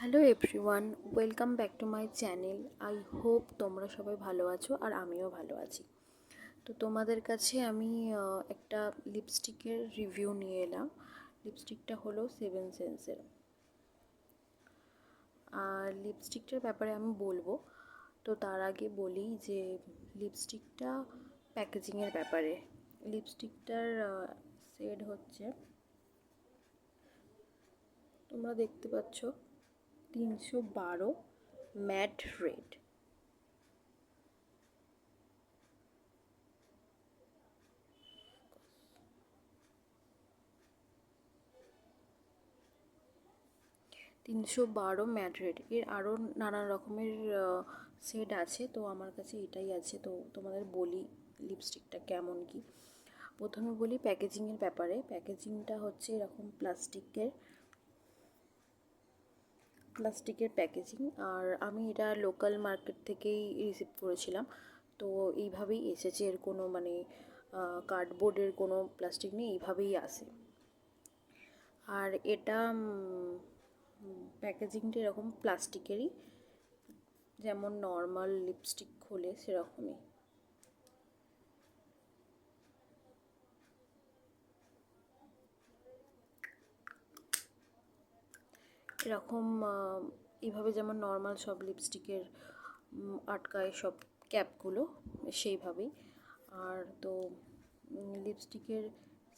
Hello everyone welcome back to my channel I hope তোমরা সবাই ভালো আছো আর আমিও ভালো আছি। তো তোমাদের কাছে আমি একটা লিপস্টিকের রিভিউ নিয়ে এলাম। লিপস্টিকটা হলো সেভেন সেন্সের আর লিপস্টিকটার ব্যাপারে আমি বলব। তো তার আগে বলি যে লিপস্টিকটা প্যাকেজিংয়ের ব্যাপারে। লিপস্টিকটার শেড হচ্ছে, তোমরা দেখতে পাচ্ছ তিনশো বারো ম্যাট রেড তিনশো বারো ম্যাট রেড এর আরও নানা রকমের সেট আছে, তো আমার কাছে এটাই আছে। তো তোমাদের বলি লিপস্টিকটা কেমন কি। প্রথমে বলি প্যাকেজিংয়ের ব্যাপারে। প্যাকেজিংটা হচ্ছে এরকম প্লাস্টিকের প্লাস্টিকের প্যাকেজিং আর আমি এটা লোকাল মার্কেট থেকেই রিসিভ করেছিলাম। তো এইভাবেই এসেছে, এর কোনো মানে কার্ডবোর্ডের কোনো প্লাস্টিক নেই, এইভাবেই আসে আর এটা প্যাকেজিংটা এরকম প্লাস্টিকেরই, যেমন নর্মাল লিপস্টিক খোলে সেরকমই। এরকম এইভাবে যেমন নর্মাল সব লিপস্টিকের আটকায় সব ক্যাপগুলো সেইভাবেই। আর তো লিপস্টিকের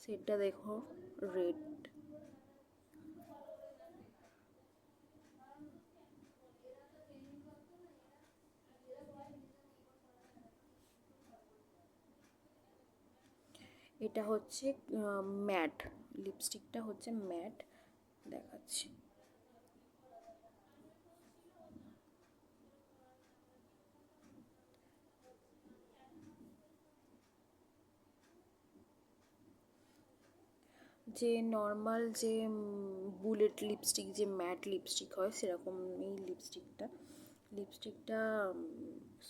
সেটটা দেখো রেড এটা হচ্ছে ম্যাট লিপস্টিকটা হচ্ছে ম্যাট দেখাচ্ছি। যে নর্মাল যে বুলেট লিপস্টিক যে ম্যাট লিপস্টিক হয়, সেরকম এই লিপস্টিকটা লিপস্টিকটা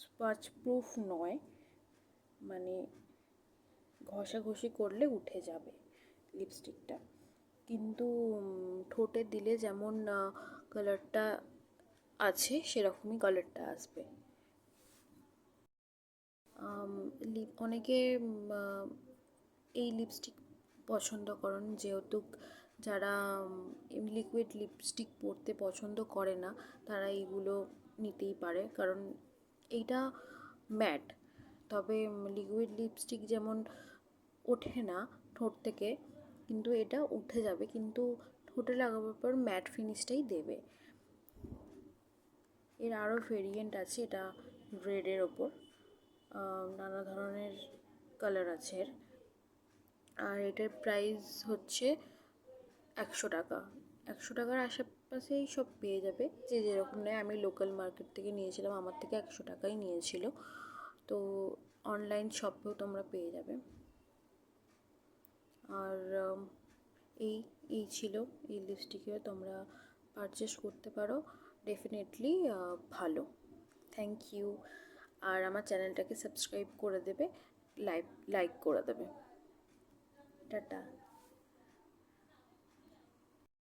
স্পাচ প্রুফ নয়। মানে ঘষাঘষি করলে উঠে যাবে লিপস্টিকটা কিন্তু ঠোঁটে দিলে যেমন কালারটা আছে, সেরকমই কালারটা আসবে। অনেকে এই লিপস্টিক পছন্দ করেন, যেহেতু যারা লিকুইড লিপস্টিক পরতে পছন্দ করে না, তারা এইগুলো নিতেই পারে। কারণ এইটা ম্যাট তবে লিকুইড লিপস্টিক যেমন ওঠে না ঠোঁট থেকে, কিন্তু এটা উঠে যাবে। কিন্তু ঠোঁটে লাগাবার পর ম্যাট ফিনিশটাই দেবে। এর আরও ভেরিয়েন্ট আছে, এটা রেডের ওপর। নানা ধরনের কালার আছে এর। আর এটার প্রাইস হচ্ছে একশো টাকা। একশো টাকার আশেপাশেই সব পেয়ে যাবে। যে যেরকম নেয়, আমি লোকাল মার্কেট থেকে নিয়েছিলাম, আমার থেকে একশো টাকাই নিয়েছিল। তো অনলাইন শপেও তোমরা পেয়ে যাবে। আর এই এই ছিল এই লিপস্টিকেও তোমরা পারচেস করতে পারো। ডেফিনেটলি ভালো। থ্যাংক ইউ আর আমার চ্যানেলটাকে সাবস্ক্রাইব করে দেবে লাইক লাইক করে দেবে। টাটা।